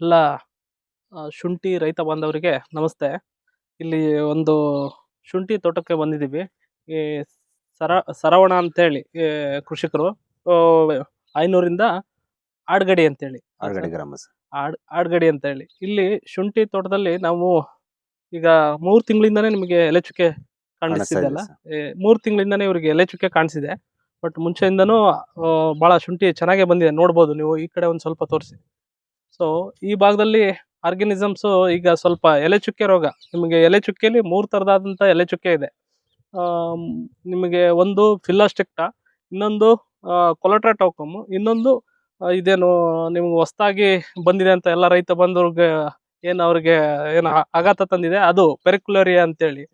ಎಲ್ಲ ಶುಂಠಿ ರೈತ ಬಾಂಧವರಿಗೆ ನಮಸ್ತೆ. ಇಲ್ಲಿ ಒಂದು ಶುಂಠಿ ತೋಟಕ್ಕೆ ಬಂದಿದ್ದೀವಿ. ಈ ಸರ ಸರವಣ ಅಂತೇಳಿ ಕೃಷಿಕರು. ಐನೂರಿಂದ ಆಡ್ಗಡಿ ಅಂತೇಳಿ. ಆಡ್ಗಡಿ ಗ್ರಾಮ ಆಡ್ ಆಡ್ಗಡಿ ಅಂತೇಳಿ. ಇಲ್ಲಿ ಶುಂಠಿ ತೋಟದಲ್ಲಿ ನಾವು ಈಗ ಮೂರು ತಿಂಗಳಿಂದಾನೇ ನಿಮಗೆ ಎಲೆ ಚುಕ್ಕೆ ಕಾಣಿಸ್ತಾ ಇದೆ ಕಾಣಿಸ್ತಿದೆಲ್ಲ ಸರ್. ಮೂರು ತಿಂಗಳಿಂದಾನೇ ಇವರಿಗೆ ಎಲೆ ಚುಕ್ಕೆ ಕಾಣಿಸಿದೆ. ಬಟ್ ಮುಂಚೆಯಿಂದನೂ ಭಾಳ ಬಹಳ ಶುಂಠಿ ಚೆನ್ನಾಗೇ ಬಂದಿದೆ. ನೋಡ್ಬೋದು ನೀವು ಈ ಕಡೆ ಒಂದು ಸ್ವಲ್ಪ ತೋರಿಸಿ. ಸೊ ಈ ಭಾಗದಲ್ಲಿ ಆರ್ಗನಿಸಮ್ಸ್ ಈಗ ಸ್ವಲ್ಪ ಎಲೆ ಚುಕ್ಕೆ ರೋಗ. ನಿಮಗೆ ಎಲೆ ಚುಕ್ಕೆಯಲ್ಲಿ ಮೂರು ಥರದಾದಂಥ ಎಲೆ ಚುಕ್ಕೆ ಇದೆ ನಿಮಗೆ ಒಂದು ಫಿಲ್ಲಾಸ್ಟಿಕ್ಟ ಇನ್ನೊಂದು ಕೊಲಟ್ರಾಟೋಕಮ್ ಇನ್ನೊಂದು ಆ, ಇದೇನು ನಿಮ್ಗೆ ಹೊಸ್ದಾಗಿ ಬಂದಿದೆ ಅಂತ ಎಲ್ಲ ರೈತ ಬಂದವ್ರಿಗೆ ಏನು ಅವ್ರಿಗೆ ಏನು ಆಘಾತ ತಂದಿದೆ ಅದು ಪೆರಿಕ್ಯುಲರಿಯಾ ಅಂತೇಳಿ.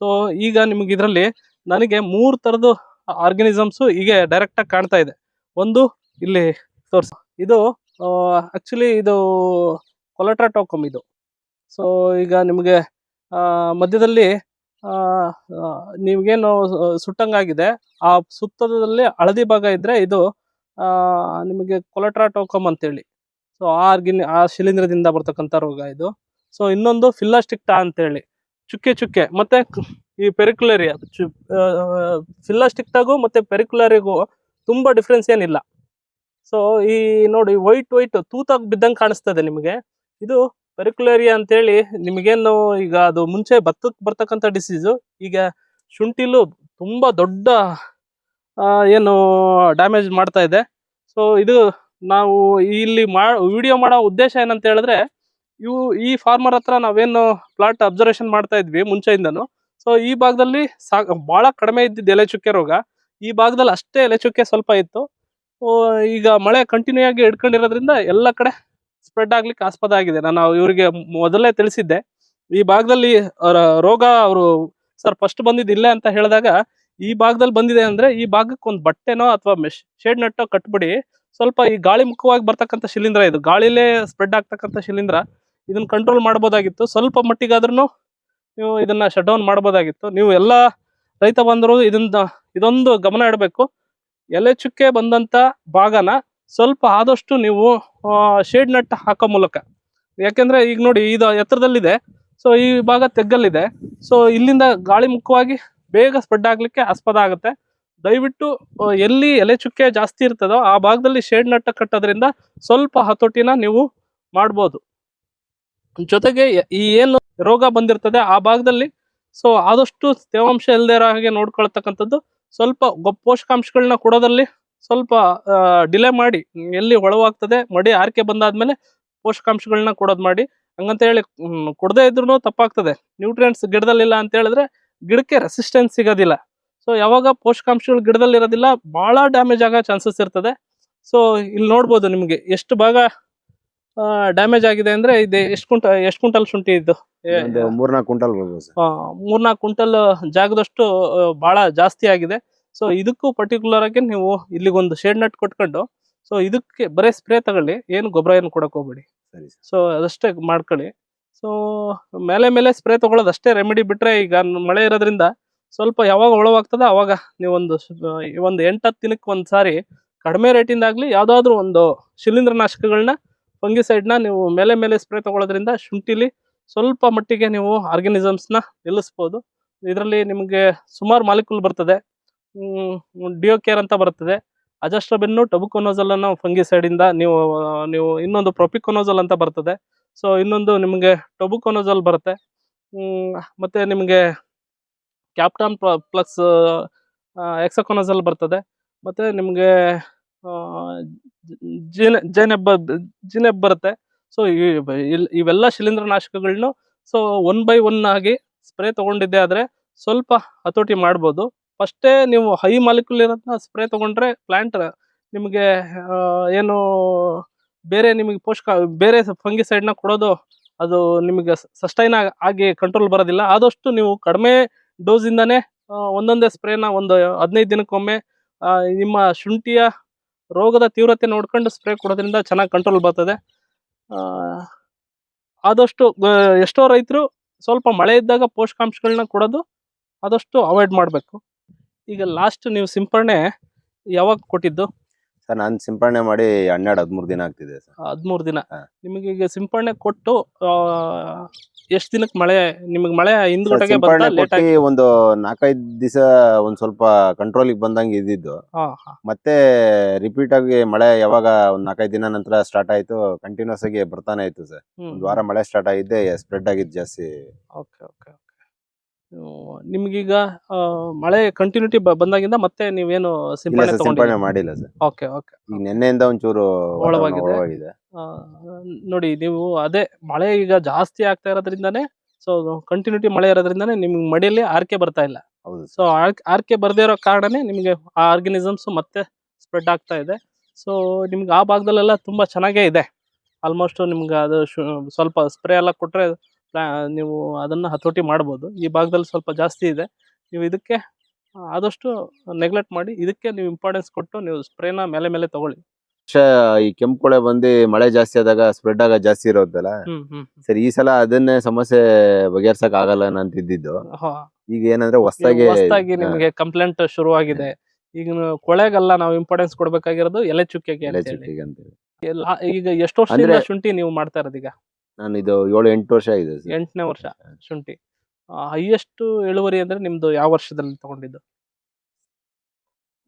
ಸೊ ಈಗ ನಿಮ್ಗೆ ಇದರಲ್ಲಿ ನನಗೆ ಮೂರು ಥರದ್ದು ಆರ್ಗನಿಸಮ್ಸು ಹೀಗೆ ಡೈರೆಕ್ಟಾಗಿ ಕಾಣ್ತಾ ಇದೆ. ಒಂದು ಇಲ್ಲಿ ತೋರಿಸ. ಇದು ಆ್ಯಕ್ಚುಲಿ ಇದು ಕೊಲಟ್ರಾಟೋಕಮ್ ಇದು. ಸೊ ಈಗ ನಿಮಗೆ ಮಧ್ಯದಲ್ಲಿ ನಿಮಗೇನು ಸುಟ್ಟಂಗಾಗಿದೆ, ಆ ಸುತ್ತದಲ್ಲಿ ಹಳದಿ ಭಾಗ ಇದ್ದರೆ ಇದು ನಿಮಗೆ ಕೊಲಟ್ರಾ ಟೋಕಮ್ ಅಂತೇಳಿ. ಸೊ ಆ ಆ ಶಿಲೀಂಧ್ರದಿಂದ ಬರ್ತಕ್ಕಂಥ ರೋಗ ಇದು. ಸೊ ಇನ್ನೊಂದು ಫಿಲ್ಲಾಸ್ಟಿಕ್ಟಾ ಅಂತೇಳಿ. ಚುಕ್ಕೆ ಚುಕ್ಕೆ, ಮತ್ತು ಈ ಪೆರಿಕ್ಯುಲರಿಯಾ ಚು ಫಿಲ್ಲಾಸ್ಟಿಕ್ಟಾಗೂ ಮತ್ತು ಪೆರಿಕ್ಯುಲರಿಗೂ ತುಂಬ ಡಿಫ್ರೆನ್ಸ್ ಏನಿಲ್ಲ. ಸೊ ಈ ನೋಡಿ ವೈಟ್ ವೈಟ್ ತೂತಾಗಿ ಬಿದ್ದಂಗೆ ಕಾಣಿಸ್ತದೆ ನಿಮಗೆ. ಇದು ಪೆರಿಕ್ಯುಲೇರಿಯಾ ಅಂತೇಳಿ ನಿಮಗೇನು ಈಗ ಅದು ಮುಂಚೆ ಭತ್ತಕ್ಕೆ ಬರ್ತಕ್ಕಂಥ ಡಿಸೀಸು ಈಗ ಶುಂಠಿಲು ತುಂಬ ದೊಡ್ಡ ಏನು ಡ್ಯಾಮೇಜ್ ಮಾಡ್ತಾ ಇದೆ. ಸೊ ಇದು ನಾವು ಇಲ್ಲಿ ಮಾ ವಿಡಿಯೋ ಮಾಡೋ ಉದ್ದೇಶ ಏನಂತ ಹೇಳಿದ್ರೆ, ಇವು ಈ ಫಾರ್ಮರ್ ಹತ್ರ ನಾವೇನು ಪ್ಲಾಟ್ ಅಬ್ಸರ್ವೇಷನ್ ಮಾಡ್ತಾ ಇದ್ವಿ ಮುಂಚೆಯಿಂದನು. ಸೊ ಈ ಭಾಗದಲ್ಲಿ ಸಾ ಭಾಳ ಕಡಿಮೆ ಇದ್ದಿದ್ದು ಎಲೆ ಚುಕ್ಕೆ ರೋಗ. ಈ ಭಾಗದಲ್ಲಿ ಅಷ್ಟೇ ಎಲೆ ಚುಕ್ಕೆ ಸ್ವಲ್ಪ ಇತ್ತು. ಈಗ ಮಳೆ ಕಂಟಿನ್ಯೂ ಆಗಿ ಹಿಡ್ಕೊಂಡಿರೋದ್ರಿಂದ ಎಲ್ಲ ಕಡೆ ಸ್ಪ್ರೆಡ್ ಆಗ್ಲಿಕ್ಕೆ ಆಸ್ಪದ ಆಗಿದೆ. ನಾನು ಇವರಿಗೆ ಮೊದಲೇ ತಿಳಿಸಿದ್ದೆ. ಈ ಭಾಗದಲ್ಲಿ ರೋಗ ಅವರು, ಸರ್ ಫಸ್ಟ್ ಬಂದಿದ್ದು ಇಲ್ಲೇ ಅಂತ ಹೇಳಿದಾಗ, ಈ ಭಾಗದಲ್ಲಿ ಬಂದಿದೆ ಅಂದ್ರೆ ಈ ಭಾಗಕ್ಕೆ ಒಂದು ಬಟ್ಟೆನೋ ಅಥವಾ ಶೇಡ್ ನೆಟ್ಟೋ ಕಟ್ಬಿಡಿ. ಸ್ವಲ್ಪ ಈ ಗಾಳಿ ಮುಖವಾಗಿ ಬರ್ತಕ್ಕಂಥ ಶಿಲೀಂಧ್ರ ಇದು. ಗಾಳಿಲೇ ಸ್ಪ್ರೆಡ್ ಆಗ್ತಕ್ಕಂಥ ಶಿಲೀಂಧ್ರ. ಇದನ್ನ ಕಂಟ್ರೋಲ್ ಮಾಡ್ಬೋದಾಗಿತ್ತು. ಸ್ವಲ್ಪ ಮಟ್ಟಿಗಾದ್ರೂ ನೀವು ಇದನ್ನ ಶಟ್ ಡೌನ್ ಮಾಡ್ಬೋದಾಗಿತ್ತು. ನೀವು ಎಲ್ಲ ರೈತ ಬಂದರು ಇದನ್ನ, ಇದೊಂದು ಗಮನ ಇಡಬೇಕು. ಎಲೆ ಚುಕ್ಕೆ ಬಂದಂತ ಭಾಗನ ಸ್ವಲ್ಪ ಆದಷ್ಟು ನೀವು ಶೇಡ್ ನಟ್ ಹಾಕೋ ಮೂಲಕ. ಯಾಕೆಂದ್ರೆ ಈಗ ನೋಡಿ ಇದು ಎತ್ತರದಲ್ಲಿದೆ ಸೊ ಈ ಭಾಗ ತೆಗ್ಗಲ್ಲಿದೆ. ಸೊ ಇಲ್ಲಿಂದ ಗಾಳಿ ಮುಖವಾಗಿ ಬೇಗ ಸ್ಪ್ರೆಡ್ ಆಗಲಿಕ್ಕೆ ಆಸ್ಪದ ಆಗುತ್ತೆ. ದಯವಿಟ್ಟು ಎಲ್ಲಿ ಎಲೆ ಚುಕ್ಕೆ ಜಾಸ್ತಿ ಇರ್ತದೋ ಆ ಭಾಗದಲ್ಲಿ ಶೇಡ್ ನಟ್ಟ ಕಟ್ಟೋದ್ರಿಂದ ಸ್ವಲ್ಪ ಹತೋಟಿನ ನೀವು ಮಾಡ್ಬೋದು. ಜೊತೆಗೆ ಈ ಏನು ರೋಗ ಬಂದಿರ್ತದೆ ಆ ಭಾಗದಲ್ಲಿ ಸೊ ಆದಷ್ಟು ತೇವಾಂಶ ಇಲ್ಲದೇ ಇರೋ ಹಾಗೆ ನೋಡ್ಕೊಳ್ತಕ್ಕಂಥದ್ದು ಸ್ವಲ್ಪ ಪೋಷಕಾಂಶಗಳನ್ನ ಕೊಡೋದ್ರಲ್ಲಿ ಸ್ವಲ್ಪ ಡಿಲೇ ಮಾಡಿ, ಎಲ್ಲಿ ಒಳವಾಗ್ತದೆ ಮಡಿ ಆರ್ಕೆ ಬಂದಾದ್ಮೇಲೆ ಪೋಷಕಾಂಶಗಳನ್ನ ಕೊಡೋದು ಮಾಡಿ. ಹಂಗಂತ ಹೇಳಿ ಕೊಡದೇ ಇದ್ರೂ ತಪ್ಪಾಗ್ತದೆ. ನ್ಯೂಟ್ರಿಯೆಂಟ್ಸ್ ಗಿಡದಲ್ಲಿಲ್ಲ ಅಂತ ಹೇಳಿದ್ರೆ ಗಿಡಕ್ಕೆ ರೆಸಿಸ್ಟೆನ್ಸ್ ಸಿಗೋದಿಲ್ಲ. ಸೊ ಯಾವಾಗ ಪೋಷಕಾಂಶಗಳು ಗಿಡದಲ್ಲಿ ಇರೋದಿಲ್ಲ ಬಹಳ ಡ್ಯಾಮೇಜ್ ಆಗೋ ಚಾನ್ಸಸ್ ಇರ್ತದೆ. ಸೊ ಇಲ್ಲಿ ನೋಡ್ಬೋದು ನಿಮಗೆ ಎಷ್ಟು ಭಾಗ ಡ್ಯಾಮೇಜ್ ಆಗಿದೆ ಅಂದ್ರೆ ಇದು ಎಷ್ಟು ಕುಂಟ ಎಷ್ಟು ಕುಂಟಲ್ ಶುಂಠಿ ಒಂದು ಮೂರ್ನಾಲ್ಕು ಕುಂಟಲ್ ಬರ್ಬೋದು ಮೂರ್ನಾಲ್ಕು ಕುಂಟಲ್ ಜಾಗದಷ್ಟು ಬಹಳ ಜಾಸ್ತಿ ಆಗಿದೆ. ಸೊ ಇದಕ್ಕೂ ಪರ್ಟಿಕ್ಯುಲರ್ ಆಗಿ ನೀವು ಇಲ್ಲಿಗೊಂದು ಶೇಡ್ ನಟ್ ಕೊಟ್ಕೊಂಡು ಸೊ ಇದಕ್ಕೆ ಬರೀ ಸ್ಪ್ರೇ ತಗೊಳ್ಳಿ. ಏನು ಗೊಬ್ಬರ ಏನು ಕೊಡಕ್ ಹೋಗ್ಬೇಡಿ. ಸೊ ಅದಷ್ಟೇ ಮಾಡ್ಕೊಳ್ಳಿ. ಸೊ ಮೇಲೆ ಮೇಲೆ ಸ್ಪ್ರೇ ತಗೊಳ್ಳೋದು ಅಷ್ಟೇ ರೆಮಿಡಿ ಬಿಟ್ರೆ ಈಗ ಮಳೆ ಇರೋದ್ರಿಂದ ಸ್ವಲ್ಪ ಯಾವಾಗ ಒಳವಾಗ್ತದೆ ಅವಾಗ ನೀವೊಂದು ಒಂದು ಎಂಟತ್ತು ದಿನಕ್ಕೆ ಒಂದು ಸಾರಿ ಕಡಿಮೆ ರೇಟಿಂದಾಗಲಿ ಯಾವುದಾದ್ರೂ ಒಂದು ಶಿಲೀಂಧ್ರನಾಶಕಗಳನ್ನ ಫಂಗಿಸೈಡ್ನ ನೀವು ಮೇಲೆ ಮೇಲೆ ಸ್ಪ್ರೇ ತಗೊಳ್ಳೋದ್ರಿಂದ ಶುಂಠಿಲಿ ಸ್ವಲ್ಪ ಮಟ್ಟಿಗೆ ನೀವು ಆರ್ಗನಿಸಮ್ಸ್ನ ನಿಲ್ಲಿಸ್ಬೋದು. ಇದರಲ್ಲಿ ನಿಮಗೆ ಸುಮಾರು ಮಾಲಿಕ್ಯೂಲ್ ಬರ್ತದೆ. ಡಿಯೋಕೇರ್ ಅಂತ ಬರ್ತದೆ. ಅಜಸ್ಟ್ರಬೆನ್ನು ಟಬುಕೊನೋಸಲ್ ಅನ್ನೋ ಫಂಗಿಸೈಡಿಂದ ನೀವು ನೀವು ಇನ್ನೊಂದು ಪ್ರೊಪಿಕೊನೋಸಲ್ ಅಂತ ಬರ್ತದೆ. ಸೊ, ಇನ್ನೊಂದು ನಿಮಗೆ ಟೊಬುಕೊನೋಸಲ್ ಬರುತ್ತೆ. ಮತ್ತೆ ನಿಮಗೆ ಕ್ಯಾಪ್ಟಾನ್ ಪ್ಲಸ್ ಎಕ್ಸಕೊನೋಸಲ್ ಬರ್ತದೆ. ಮತ್ತೆ ನಿಮಗೆ ಜಿನೆ ಜೀನ್ ಜಿನೆಬ್ ಬರುತ್ತೆ. ಸೊ ಇವೆಲ್ಲ ಶಿಲೀಂಧ್ರನಾಶಕಗಳನ್ನ ಸೊ ಒನ್ ಬೈ ಒನ್ ಆಗಿ ಸ್ಪ್ರೇ ತಗೊಂಡಿದ್ದೆ ಆದರೆ ಸ್ವಲ್ಪ ಹತೋಟಿ ಮಾಡ್ಬೋದು. ಫಸ್ಟೇ ನೀವು ಹೈ ಮಾಲಿಕ್ಯುಲ್ ಇರೋದನ್ನ ಸ್ಪ್ರೇ ತಗೊಂಡ್ರೆ ಪ್ಲಾಂಟ್ ನಿಮಗೆ ಏನು ಬೇರೆ ನಿಮಗೆ ಪೋಷಕ ಬೇರೆ ಫಂಗಿಸೈಡ್ನ ಕೊಡೋದು ಅದು ನಿಮಗೆ ಸಸ್ಟೈನ್ ಆಗಿ ಕಂಟ್ರೋಲ್ ಬರೋದಿಲ್ಲ. ಆದಷ್ಟು ನೀವು ಕಡಿಮೆ ಡೋಸ್ ಆ, ಒಂದೊಂದೇ ಸ್ಪ್ರೇನ ಒಂದು ಹದಿನೈದು ದಿನಕ್ಕೊಮ್ಮೆ ನಿಮ್ಮ ಶುಂಠಿಯ ರೋಗದ ತೀವ್ರತೆ ನೋಡ್ಕೊಂಡು ಸ್ಪ್ರೇ ಕೊಡೋದ್ರಿಂದ ಚೆನ್ನಾಗಿ ಕಂಟ್ರೋಲ್ ಬರ್ತದೆ. ಆದಷ್ಟು ಎಷ್ಟೋ ರೈತರು ಸ್ವಲ್ಪ ಮಳೆ ಇದ್ದಾಗ ಪೋಷಕಾಂಶಗಳನ್ನ ಕೊಡೋದು ಆದಷ್ಟು ಅವಾಯ್ಡ್ ಮಾಡಬೇಕು. ಈಗ ಲಾಸ್ಟ್ ನೀವು ಸಿಂಪರಣೆ ಯಾವಾಗ ಕೊಟ್ಟಿದ್ದು? ಸರ್ ನಾನು ಸಿಂಪರಣೆ ಮಾಡಿ ಹನ್ನೆರಡು ಹದಿಮೂರು ದಿನ ಆಗ್ತಿದೆ ಸರ್. ಹದಿಮೂರು ದಿನ. ನಿಮಗೀಗ ನಿಮಗೆ ಈಗ ಸಿಂಪಡಣೆ ಕೊಟ್ಟು ಎಷ್ಟು ದಿನಕ್ಕೆ ಮಳೆ ನಿಮಗೆ ಮಳೆ ಹಿಂದ್ಗಡೆಗೆ ಬಂತ ಸಿಂಪಡಣೆ ಲೇಟ್ ಆಗಿ? ಕೊಟ್ಟು ಒಂದು ನಾಲ್ಕೈದು ದಿವಸ ಒಂದ್ ಸ್ವಲ್ಪ ಕಂಟ್ರೋಲಿಗೆ ಬಂದಂಗೆ ಇದ್ದಿದ್ದು. ಹಾ ಹಾ. ಮತ್ತೆ ರಿಪೀಟ್ ಆಗಿ ಮಳೆ ಯಾವಾಗ ಒಂದ್ ನಾಲ್ಕೈದು ದಿನ ನಂತರ ಸ್ಟಾರ್ಟ್ ಆಯ್ತು ಕಂಟಿನ್ಯೂಸ್ ಆಗಿ ಬರ್ತಾನೆ ಇತ್ತು ಸರ್. ಒಂದು ಒಂದ್ ವಾರ ಮಳೆ ಸ್ಟಾರ್ಟ್ ಆಗಿದ್ದೆ ಸ್ಪ್ರೆಡ್ ಆಗಿದ್ದು ಜಾಸ್ತಿ. ಓಕೆ ಓಕೆ ನಿಮ್ಗೀಗ ಮಳೆ ಕಂಟಿನ್ಯೂಟಿ ಬಂದಾಗಿಂದ ಮತ್ತೆ ನೀವೇನು ಸಿಂಪಡಣೆ ಮಾಡಿಲ್ಲ ಸರ್. Okay okay. ಈಗ ನಿನ್ನೆಯಿಂದ ಒಂಚೂರು ಒಳವಾಗಿದೆ. ಒಳವಾಗಿದೆ. ಆ, ನೋಡಿ ನೀವು ಅದೇ ಮಳೆ ಈಗ ಜಾಸ್ತಿ ಆಗ್ತಾ ಇರೋದ್ರಿಂದಾನೇ ಸೊ ಕಂಟಿನ್ಯೂಟಿ ಮಳೆ ಇರೋದ್ರಿಂದಾನೇ ನಿಮ್ಗೆ ಮಡಿಯಲ್ಲಿ ಆರ್ಕೆ ಬರ್ತಾ ಇಲ್ಲ. ಹೌದು ಸೊ ಆರ್ಕೆ ಬರ್ದೇ ಇರೋ ಕಾರಣನೇ ನಿಮಗೆ ಆ ಆರ್ಗನಿಸಮ್ಸ್ ಮತ್ತೆ ಸ್ಪ್ರೆಡ್ ಆಗ್ತಾ ಇದೆ. ಸೊ ನಿಮ್ಗೆ ಆ ಭಾಗದಲ್ಲೆಲ್ಲ ತುಂಬ ಚೆನ್ನಾಗೇ ಇದೆ. ಆಲ್ಮೋಸ್ಟ್ ನಿಮ್ಗೆ ಅದು ಶು- ಸ್ವಲ್ಪ ಸ್ಪ್ರೇ ಎಲ್ಲ ಕೊಟ್ಟರೆ ನೀವು ಅದನ್ನು ಹತೋಟಿ ಮಾಡ್ಬೋದು. ಈ ಭಾಗದಲ್ಲಿ ಸ್ವಲ್ಪ ಜಾಸ್ತಿ ಇದೆ. ನೀವು ಇದಕ್ಕೆ ಆದಷ್ಟು ನೆಗ್ಲೆಕ್ಟ್ ಮಾಡಿ ಇದಕ್ಕೆ ನೀವು ಇಂಪಾರ್ಟೆನ್ಸ್ ಕೊಟ್ಟು ನೀವು ಸ್ಪ್ರೇನ ಮೇಲೆ ಮೇಲೆ ತಗೊಳ್ಳಿ. ಈ ಕೆಂಪು ಕೊಳೆ ಬಂದು ಮಳೆ ಜಾಸ್ತಿ ಆದಾಗ ಸ್ಪ್ರೆಡ್ ಆಗ ಜಾಸ್ತಿ ಇರೋದಲ್ಲ? ಸರಿ ಈ ಸಲ ಅದನ್ನೇ ಸಮಸ್ಯೆ ಬಗೆಹರ್ಸಕ್ ಆಗಲ್ಲ ಅಂತ ಇದ್ದಿದ್ದು ಈಗ ಏನಂದ್ರೆ ಹೊಸದಾಗಿ ಹೊಸದಾಗಿ ನಿಮಗೆ ಕಂಪ್ಲೇಂಟ್ ಶುರುವಾಗಿದೆ. ಈಗ ಕೊಳೆಗಲ್ಲ ನಾವು ಇಂಪಾರ್ಟೆನ್ಸ್ ಕೊಡ್ಬೇಕಾಗಿರೋದು ಎಲೆ ಚುಕ್ಕೆಗೆ ಎಲೆ ಚುಕ್ಕಿಗೆ ಅಂತ ಈಗ ಎಷ್ಟು ವರ್ಷದಿಂದ ಶುಂಠಿ ನೀವು ಮಾಡ್ತಾ ಇರೋದು ಈಗ? ನಾನು ಇದು ಏಳು ಎಂಟು ವರ್ಷ ಆಗಿದೆ ಸರ್. ಎಂಟನೇ ವರ್ಷ ಶುಂಠಿ. ಹೈಯೆಸ್ಟ್ ಇಳುವರಿ ಅಂದ್ರೆ ನಿಮ್ದು ಯಾವ ವರ್ಷದಲ್ಲಿ ತಗೊಂಡಿದ್ದು?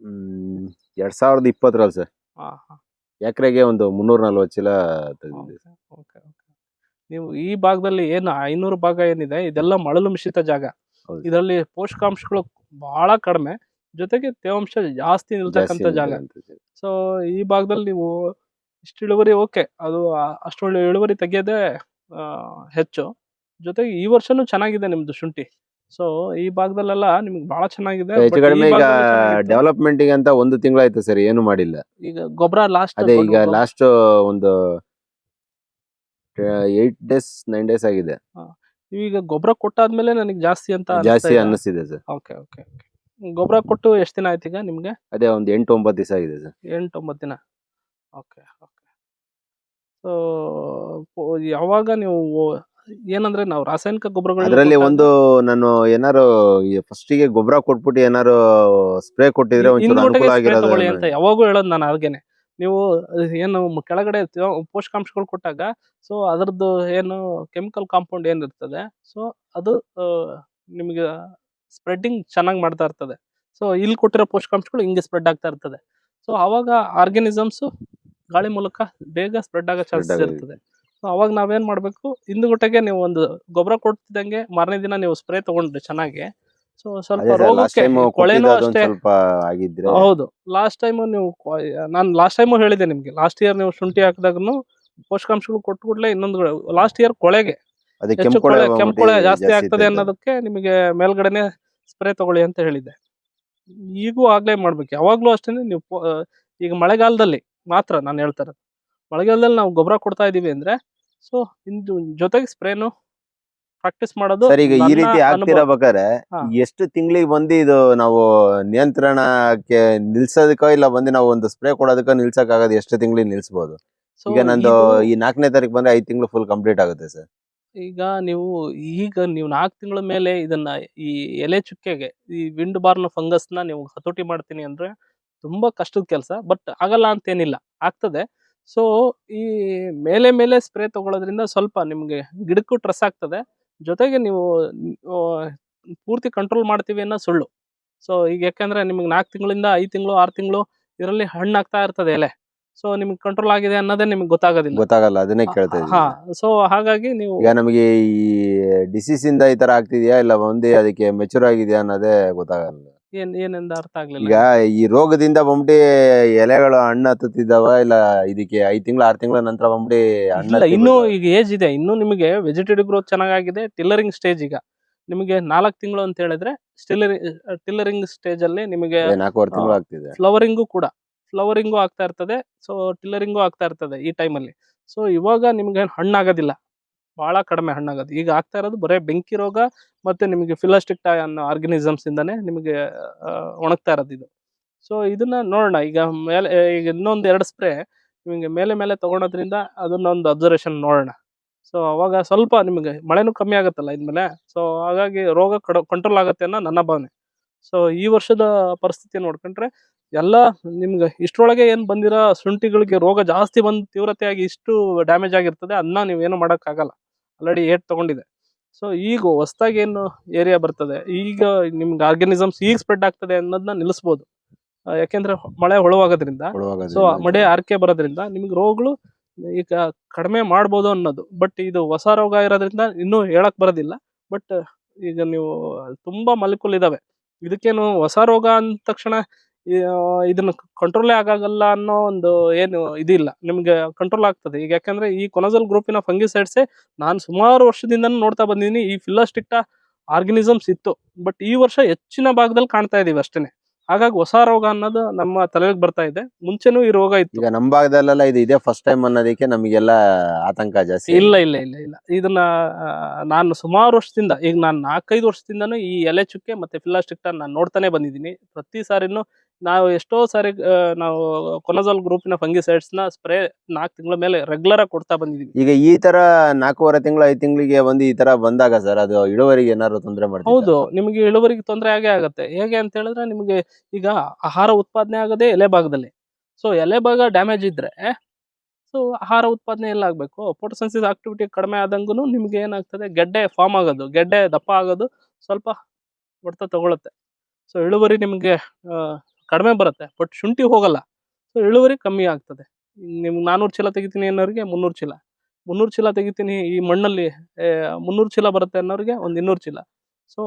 ಹ್ಮ್ ಎರಡ್ ಸಾವಿರದ ಇಪ್ಪತ್ತರಲ್ಲಿ ಸರ್. ಹಾ, ಹಾ. ಎಕರೆಗೆ ಒಂದು ಮುನ್ನೂರ ನಲ್ವತ್ತು ಚೀಲ ತೆಗೆದಿದ್ದೆ ಸರ್. Okay okay. ನೀವು ಈ ಭಾಗದಲ್ಲಿ ಏನು ಐನೂರು ಭಾಗ ಏನಿದೆ ಇದೆಲ್ಲ ಮಳಲು ಮಿಶ್ರಿತ ಜಾಗ. ಹೌದು. ಇದರಲ್ಲಿ ಪೋಷಕಾಂಶಗಳು ಬಹಳ ಕಡಿಮೆ. ಜೊತೆಗೆ ತೇವಾಂಶ ಜಾಸ್ತಿ ನಿಲ್ತಕ್ಕಂಥ ಜಾಗ. ಸೊ ಈ ಭಾಗದಲ್ಲಿ ನೀವು ಇಷ್ಟು ಇಳುವರಿ ಓಕೆ. ಅದು ಅಷ್ಟೊಳ್ಳೆ ಇಳುವರಿ ತೆಗೆಯೋದೇ ಹೆಚ್ಚು. ಜೊತೆಗೆ ಈ ವರ್ಷನೂ ಚೆನ್ನಾಗಿದೆ ನಿಮ್ದು ಶುಂಠಿ. ಸೊ ಈ ಭಾಗದಲ್ಲೆಲ್ಲ ನಿಮ್ಗೆ ಬಹಳ ಚೆನ್ನಾಗಿದೆ ಹೆಚ್ಚು ಕಡಿಮೆ ಈಗ ಡೆವಲಪ್ಮೆಂಟ್ ಅಂತ ಒಂದು ತಿಂಗಳಾಯ್ತು ಸರ್ ಏನು ಮಾಡಿಲ್ಲ. ಈಗ ಗೊಬ್ಬರ ಲಾಸ್ಟ್ ಅದೇ ಈಗ ಲಾಸ್ಟ್ ಒಂದು ಏಟ್ ಡೇಸ್ ನೈನ್ ಡೇಸ್ ಆಗಿದೆ. ಈಗ ಗೊಬ್ಬರ ಕೊಟ್ಟಾದ್ಮೇಲೆ ನನಗೆ ಜಾಸ್ತಿ ಅಂತ ಜಾಸ್ತಿ ಅನ್ನಿಸ್ತಿದೆ ಸರ್. ಓಕೆ ಓಕೆ ಗೊಬ್ಬರ ಕೊಟ್ಟು ಎಷ್ಟು ದಿನ ಆಯ್ತು ಈಗ ನಿಮ್ಗೆ? ಅದೇ ಒಂದು ಎಂಟು ಒಂಬತ್ತು ದಿವಸ ಆಗಿದೆ ಸರ್. ಎಂಟು ಒಂಬತ್ತು ದಿನ. Okay okay. ಸೊ ಯಾವಾಗ ನೀವು ಏನಂದ್ರೆ ನಾವು ರಾಸಾಯನಿಕ ಗೊಬ್ಬರಗಳು ಅದರಲ್ಲಿ ಒಂದು ನಾನು ಏನಾರು ಫಸ್ಟಿಗೆ ಗೊಬ್ಬರ ಕೊಟ್ಬಿಟ್ಟು ಏನಾರು ಸ್ಪ್ರೇ ಕೊಟ್ಟಿದ್ರೆ ಒಂಚೂರು ಹಿಂದ್ಗಡೆಗೆ ಅನುಕೂಲ ಆಗಿರೋದು ಅಂತ ಯಾವಾಗೂ ಹೇಳೋದು ನಾನು ಹಾಗೇನೆ. ನೀವು ಏನು ಕೆಳಗಡೆ ಪೋಷಕಾಂಶಗಳು ಕೊಟ್ಟಾಗ ಸೊ ಅದರದ್ದು ಏನು ಕೆಮಿಕಲ್ ಕಾಂಪೌಂಡ್ ಏನಿರ್ತದೆ ಸೊ ಅದು ನಿಮಗೆ ಸ್ಪ್ರೆಡ್ಡಿಂಗ್ ಚೆನ್ನಾಗಿ ಮಾಡ್ತಾ ಇರ್ತದೆ. ಸೊ ಇಲ್ಲಿ ಕೊಟ್ಟಿರೋ ಪೋಷಕಾಂಶಗಳು ಹಿಂಗೆ ಸ್ಪ್ರೆಡ್ ಆಗ್ತಾ ಇರ್ತದೆ. ಸೊ ಅವಾಗ ಆರ್ಗ್ಯಾನಿಸಮ್ಸ್ ಗಾಳಿ ಮೂಲಕ ಬೇಗ ಸ್ಪ್ರೆಡ್ ಆಗೋ ಚಾನ್ಸಸ್. ಇರ್ತದೆ. ಸೊ ಅವಾಗ ನಾವೇನ್ ಮಾಡ್ಬೇಕು? ಹಿಂದುಗುಟ್ಟೆಗೆ ನೀವು ಒಂದು ಗೊಬ್ಬರ ಕೊಡ್ತಿದ್ದಂಗೆ ಮಾರನೇ ದಿನ ನೀವು ಸ್ಪ್ರೇ ತಗೊಂಡ್ರಿ ಚೆನ್ನಾಗಿ. ಸೊ ಸ್ವಲ್ಪ ರೋಗಕ್ಕೆ ಕೊಳೆನೂ ಅಷ್ಟೇ. ಹೌದು. ಲಾಸ್ಟ್ ಟೈಮ್ ನೀವು ನಾನು ಲಾಸ್ಟ್ ಟೈಮು ಹೇಳಿದೆ ನಿಮ್ಗೆ. ಲಾಸ್ಟ್ ಇಯರ್ ನೀವು ಶುಂಠಿ ಹಾಕಿದಾಗನು ಪೋಷಕಾಂಶಗಳು ಕೊಟ್ಟು ಕೂಡಲೇ ಇನ್ನೊಂದು ಲಾಸ್ಟ್ ಇಯರ್ ಕೊಳೆಗೆ. ಹೆಚ್ಚು ಕೆಂಪು ಕೊಳೆ ಕೊಳೆ ಕೆಂಪು ಕೊಳೆ ಜಾಸ್ತಿ ಆಗ್ತದೆ ಅನ್ನೋದಕ್ಕೆ ನಿಮಗೆ ಮೇಲ್ಗಡೆನೆ ಸ್ಪ್ರೇ ತಗೊಳ್ಳಿ ಅಂತ ಹೇಳಿದ್ದೆ. ಈಗೂ ಆಗ್ಲೇ ಮಾಡ್ಬೇಕು. ಯಾವಾಗ್ಲೂ ಅಷ್ಟೇ ನೀವು ಈಗ ಮಳೆಗಾಲದಲ್ಲಿ ಮಾತ್ರ ನಾನು ಹೇಳ್ತಾರೆ ಮಳೆಗಾಲದಲ್ಲಿ ನಾವು ಗೊಬ್ಬರ ಕೊಡ್ತಾ ಇದೀವಿ ಅಂದ್ರೆ ಸೊ ಇಂದು ಜೊತೆಗೆ ಸ್ಪ್ರೇನು ಪ್ರಾಕ್ಟೀಸ್ ಮಾಡೋದು ಸರ್ ಈಗ ಈ ರೀತಿ ಆಗ್ತಿರಬೇಕಾದ್ರೆ. ಎಷ್ಟು ತಿಂಗಳಿಗೆ ಬಂದು ಇದು ನಾವು ನಿಯಂತ್ರಣಕ್ಕೆ ನಿಲ್ಸೋದಕ್ಕೋ ಇಲ್ಲ ಬಂದು ನಾವು ಒಂದು ಸ್ಪ್ರೇ ಕೊಡೋದಕ್ಕೋ ನಿಲ್ಸಕ್ ಆಗೋದು ಎಷ್ಟು ತಿಂಗಳಿಗೆ ನಿಲ್ಸ್ಬೋದು? ಈಗ ನಂದು ಈ ನಾಲ್ಕನೇ ತಾರೀಕು ಬಂದ್ರೆ ಐದು ತಿಂಗಳು ಫುಲ್ ಕಂಪ್ಲೀಟ್ ಆಗುತ್ತೆ ಸರ್. ಈಗ ನೀವು ಈಗ ನೀವು ನಾಲ್ಕು ತಿಂಗಳ ಮೇಲೆ ಇದನ್ನ ಈ ಎಲೆ ಚುಕ್ಕೆಗೆ ಈ ವಿಂಡ್ ಬಾರ್ನ ಫಂಗಸ್ನ ನೀವು ಹತೋಟಿ ಮಾಡ್ತೀನಿ ಅಂದ್ರೆ ತುಂಬಾ ಕಷ್ಟದ ಕೆಲಸ ಬಟ್ ಆಗಲ್ಲ ಅಂತೇನಿಲ್ಲ ಆಗ್ತದೆ. ಸೊ ಈ ಮೇಲೆ ಮೇಲೆ ಸ್ಪ್ರೇ ತಗೊಳ್ಳೋದ್ರಿಂದ ಸ್ವಲ್ಪ ನಿಮಗೆ ಗಿಡಕ್ಕೂ ಟ್ರೆಸ್ ಆಗ್ತದೆ. ಜೊತೆಗೆ ನೀವು ಪೂರ್ತಿ ಕಂಟ್ರೋಲ್ ಮಾಡ್ತೀವಿ ಅನ್ನೋ ಸುಳ್ಳು. ಸೊ ಈಗ ಯಾಕೆಂದರೆ ನಿಮ್ಗೆ ನಾಲ್ಕು ತಿಂಗಳಿಂದ ಐದು ತಿಂಗಳು ಆರು ತಿಂಗಳು ಇದರಲ್ಲಿ ಹಣ್ಣು ಆಗ್ತಾ ಇರ್ತದೆ ಎಲೆ. ಸೊ ನಿಮ್ಗೆ ಕಂಟ್ರೋಲ್ ಆಗಿದೆ ಅನ್ನೋದೇ ನಿಮ್ಗೆ ಗೊತ್ತಾಗೋದಿಲ್ಲ. ಗೊತ್ತಾಗಲ್ಲ ಅದನ್ನೇ ಕೇಳ್ತಾ ಹಾ ಸೊ ಹಾಗಾಗಿ ನೀವು ಈಗ ನಮಗೆ ಈ ಡಿಸೀಸ್ ಇಂದ ಈ ತರ ಆಗ್ತಿದ್ಯಾ ಇಲ್ಲ ಒಂದೇ ಅದಕ್ಕೆ ಮೆಚೂರ್ ಆಗಿದೆಯಾ ಅನ್ನೋದೇ ಗೊತ್ತಾಗಲ್ಲ. ಏನ್ ಏನಂದ ಅರ್ಥ ಆಗ್ಲಿಲ್ಲ ಈಗ ಈ ರೋಗದಿಂದ ಬಂದ್ಬಿಟ್ಟು ಎಲೆಗಳು ಹಣ್ಣು ಹತ್ತುತ್ತಿದ್ದಾವ ಇಲ್ಲ ಇದಕ್ಕೆ ಐದು ತಿಂಗಳ ಆರ್ ತಿಂಗಳ ನಂತರ ಬಂದ್ಬಿಟ್ಟು ಹಣ್ಣು ಇಲ್ಲ ಇನ್ನೂ ಈಗ ಏಜ್ ಇದೆ. ಇನ್ನು ನಿಮಗೆ ವೆಜಿಟೇಟಿವ್ ಗ್ರೋತ್ ಚೆನ್ನಾಗಿದೆ ಟಿಲ್ಲರಿಂಗ್ ಸ್ಟೇಜ್ ಈಗ. ನಿಮಗೆ ನಾಲ್ಕು ತಿಂಗಳು ಅಂತ ಹೇಳಿದ್ರೆ ಸ್ಟಿಲ್ಲರಿಂಗ್ ಟಿಲ್ಲರಿಂಗ್ ಸ್ಟೇಜ್ ಅಲ್ಲಿ ನಿಮಗೆ ನಾಲ್ಕೂವರೆ ತಿಂಗಳು ಆಗ್ತಿದೆ. ಫ್ಲವರಿಂಗು ಕೂಡ. ಫ್ಲವರಿಂಗು ಆಗ್ತಾ ಇರ್ತದೆ. ಸೊ ಟಿಲ್ಲರಿಂಗು ಆಗ್ತಾ ಇರ್ತದೆ ಈ ಟೈಮಲ್ಲಿ ಸೊ ಇವಾಗ ನಿಮ್ಗೆ ಹಣ್ಣಾಗೋದಿಲ್ಲ. ಬಹಳ ಕಡಿಮೆ ಹಣ್ಣಾಗೋದು ಈಗ ಆಗ್ತಾ ಇರೋದು ಬರೇ ಬೆಂಕಿ ರೋಗ ಮತ್ತೆ ನಿಮಗೆ ಫಿಲಾಸ್ಟಿಕ್ ಟೈ ಅನ್ನೋ ಆರ್ಗನಿಸಮ್ಸ್ ಇಂದಾನೆ ನಿಮಗೆ ಒಣಗ್ತಾ ಇರೋದು ಇದು. ಸೊ ಇದನ್ನ ನೋಡೋಣ. ಈಗ ಮೇಲೆ, ಈಗ ಇನ್ನೊಂದು ಎರಡು ಸ್ಪ್ರೇ ನಿಮಗೆ ಮೇಲೆ ಮೇಲೆ ತಗೊಳೋದ್ರಿಂದ ಅದನ್ನೊಂದು ಅಬ್ಸರ್ವೇಷನ್ ನೋಡೋಣ. ಸೊ ಅವಾಗ ಸ್ವಲ್ಪ ನಿಮಗೆ ಮಳೆನೂ ಕಮ್ಮಿ ಆಗುತ್ತಲ್ಲ ಇದ್ಮೇಲೆ? ಸೊ ಹಾಗಾಗಿ ರೋಗ ಕಂಟ್ರೋಲ್ ಆಗುತ್ತೆ ಅನ್ನೋ ನನ್ನ ಭಾವನೆ. ಸೊ ಈ ವರ್ಷದ ಪರಿಸ್ಥಿತಿ ನೋಡ್ಕೊಂಡ್ರೆ ಎಲ್ಲ ನಿಮ್ಗೆ ಇಷ್ಟರೊಳಗೆ ಏನು ಬಂದಿರೋ ಶುಂಠಿಗಳಿಗೆ ರೋಗ ಜಾಸ್ತಿ ಬಂದು ತೀವ್ರತೆಯಾಗಿ ಇಷ್ಟು ಡ್ಯಾಮೇಜ್ ಆಗಿರ್ತದೆ ಅದನ್ನ ನೀವೇನು ಮಾಡೋಕ್ಕಾಗಲ್ಲ. ಆಲ್ರೆಡಿ ಏಟ್ ತಗೊಂಡಿದೆ. ಸೊ ಈಗ ಹೊಸ್ದಾಗಿ ಏನು ಏರಿಯಾ ಬರ್ತದೆ ಈಗ ನಿಮ್ಗೆ ಆರ್ಗನಿಸಮ್ಸ್ ಈಗ ಸ್ಪ್ರೆಡ್ ಆಗ್ತದೆ ಅನ್ನೋದನ್ನ ನಿಲ್ಲಿಸ್ಬೋದು ಯಾಕೆಂದ್ರೆ ಮಳೆ ಹೊಳವಾಗೋದ್ರಿಂದ. ಸೊ ಮಳೆ ಆರ್ಕೆ ಬರೋದ್ರಿಂದ ನಿಮ್ಗೆ ರೋಗಗಳು ಈಗ ಕಡಿಮೆ ಮಾಡ್ಬೋದು ಅನ್ನೋದು. ಬಟ್ ಇದು ಹೊಸ ರೋಗ ಇರೋದ್ರಿಂದ ಇನ್ನೂ ಹೇಳಕ್ ಬರೋದಿಲ್ಲ. ಬಟ್ ಈಗ ನೀವು ತುಂಬಾ ಮಲ್ಕುಲ್ ಇದಾವೆ ಇದಕ್ಕೇನು ಹೊಸ ರೋಗ ಅಂದ ತಕ್ಷಣ ಇದನ್ನ ಕಂಟ್ರೋಲೇ ಆಗಲ್ಲ ಅನ್ನೋ ಒಂದು ಏನು ಇದಿಲ್ಲ. ನಿಮ್ಗೆ ಕಂಟ್ರೋಲ್ ಆಗ್ತದೆ. ಈಗ ಯಾಕಂದ್ರೆ ಈ ಕೊನಜಲ್ ಗ್ರೂಪಿನ ಫಂಗಿಸೈಡ್ಸೇ ನಾನು ಸುಮಾರು ವರ್ಷದಿಂದ ನೋಡ್ತಾ ಬಂದಿದ್ದೀನಿ ಈ ಫಿಲ್ಲಸ್ಟಿಕ್ಟ ಆರ್ಗನಿಸಮ್ಸ್ ಇತ್ತು. ಬಟ್ ಈ ವರ್ಷ ಹೆಚ್ಚಿನ ಭಾಗದಲ್ಲಿ ಕಾಣ್ತಾ ಇದೀವಿ ಅಷ್ಟೇನೆ. ಹಾಗಾಗಿ ಹೊಸ ರೋಗ ಅನ್ನೋದು ನಮ್ಮ ತಲೆಗೆ ಬರ್ತಾ ಇದೆ. ಮುಂಚೆನೂ ಈ ರೋಗ ಇತ್ತು. ಈಗ ನಮ್ಮ ಭಾಗದಲ್ಲೆಲ್ಲ ಇದು ಇದೇ ಫಸ್ಟ್ ಟೈಮ್ ಅನ್ನೋದಕ್ಕೆ ನಮಗೆಲ್ಲ ಆತಂಕ ಜಾಸ್ತಿ ಇಲ್ಲ ಇಲ್ಲ ಇಲ್ಲ ಇಲ್ಲ. ಇದನ್ನ ನಾನು ಸುಮಾರು ವರ್ಷದಿಂದ ಈಗ ನಾನು ನಾಲ್ಕೈದು ವರ್ಷದಿಂದನೂ ಈ ಎಲೆ ಚುಕ್ಕೆ ಮತ್ತೆ ಫಿಲಾಸ್ಟಿಕ್ಟ ನಾನು ನೋಡ್ತಾನೆ ಬಂದಿದ್ದೀನಿ. ಪ್ರತಿ ಸಾರಿನೂ ನಾವು ಎಷ್ಟೋ ಸಾರಿ ನಾವು ಕೊನಜಲ್ ಗ್ರೂಪಿನ ಫಂಗಿಸೈಡ್ಸ್ನ ಸ್ಪ್ರೇ ನಾಲ್ಕು ತಿಂಗಳ ಮೇಲೆ ರೆಗ್ಯುಲರ್ ಆಗಿ ಕೊಡ್ತಾ ಬಂದಿದ್ದೀವಿ ಈಗ ಈ ತರ ನಾಲ್ಕೂವರೆ ತಿಂಗಳು ಐದು ತಿಂಗಳಿಗೆ ಒಂದು ಈ ತರ ಬಂದಾಗ ಸರ್ ಅದು ಇಳುವರಿಗೆ ಏನಾದ್ರು ತೊಂದರೆ ಮಾಡಿ ಹೌದು ನಿಮಗೆ ಇಳುವರಿಗೆ ತೊಂದರೆ ಆಗೇ ಆಗುತ್ತೆ. ಹೇಗೆ ಅಂತ ಹೇಳಿದ್ರೆ ನಿಮಗೆ ಈಗ ಆಹಾರ ಉತ್ಪಾದನೆ ಆಗದೆ ಎಲೆ ಭಾಗದಲ್ಲಿ. ಸೊ ಎಲೆ ಭಾಗ ಡ್ಯಾಮೇಜ್ ಇದ್ರೆ ಸೊ ಆಹಾರ ಉತ್ಪಾದನೆ ಎಲ್ಲ ಆಗಬೇಕು. ಫೋಟೋಸೆನ್ಸಿಸ್ ಆಕ್ಟಿವಿಟಿ ಕಡಿಮೆ ಆದಂಗೂ ನಿಮ್ಗೆ ಏನಾಗ್ತದೆ ಗೆಡ್ಡೆ ಫಾರ್ಮ್ ಆಗೋದು ಗೆಡ್ಡೆ ದಪ್ಪ ಆಗೋದು ಸ್ವಲ್ಪ ಹೊಡೆತ ತಗೊಳುತ್ತೆ. ಸೊ ಇಳುವರಿ ನಿಮಗೆ ಕಡಿಮೆ ಬರುತ್ತೆ ಬಟ್ ಶುಂಠಿ ಹೋಗಲ್ಲ. ಸೊ ಇಳುವರಿ ಕಮ್ಮಿ ಆಗ್ತದೆ. ನಿಮ್ಗೆ ನಾನ್ನೂರು ಚೀಲ ತೆಗಿತೀನಿ ಅನ್ನೋರಿಗೆ ಮುನ್ನೂರು ಚೀಲ. ಮುನ್ನೂರು ಚೀಲ ತೆಗಿತೀನಿ ಈ ಮಣ್ಣಲ್ಲಿ ಮುನ್ನೂರು ಚೀಲ ಬರುತ್ತೆ ಅನ್ನೋರಿಗೆ ಒಂದು ಇನ್ನೂರು ಚೀಲ. ಸೊ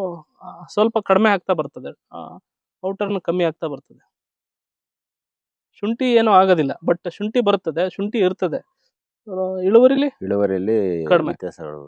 ಸ್ವಲ್ಪ ಕಡಿಮೆ ಆಗ್ತಾ ಬರ್ತದೆ. ಔಟರ್ನ ಕಮ್ಮಿ ಆಗ್ತಾ ಬರ್ತದೆ. ಶುಂಠಿ ಏನೂ ಆಗೋದಿಲ್ಲ ಬಟ್ ಶುಂಠಿ ಬರ್ತದೆ ಶುಂಠಿ ಇರ್ತದೆ. ಇಳುವರಿಲಿ ಇಳುವರಿಲಿ ಇಳುವರಿಯಲ್ಲಿ ಕಡಿಮೆ. ವ್ಯತ್ಯಾಸಗಳು.